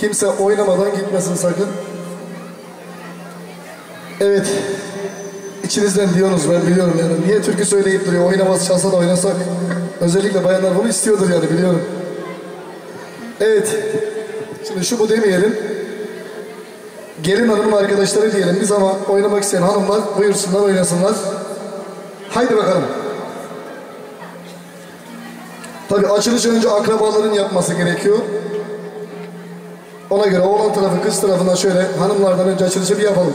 Kimse oynamadan gitmesin sakın. Evet. İçinizden diyorsunuz ben biliyorum yani. Niye türkü söyleyip duruyor? Oynamaz çalsa da oynasak. Özellikle bayanlar bunu istiyordur yani biliyorum. Evet. Şimdi şu bu demeyelim. Gelin hanımın arkadaşları diyelim biz ama oynamak isteyen hanımlar buyursunlar oynasınlar. Haydi bakalım. Tabi açılış önce akrabaların yapması gerekiyor. Ona göre oğlan tarafı kız tarafından şöyle hanımlardan önce açılışı bir yapalım.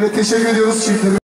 Evet teşekkür ediyoruz çiftlerimize.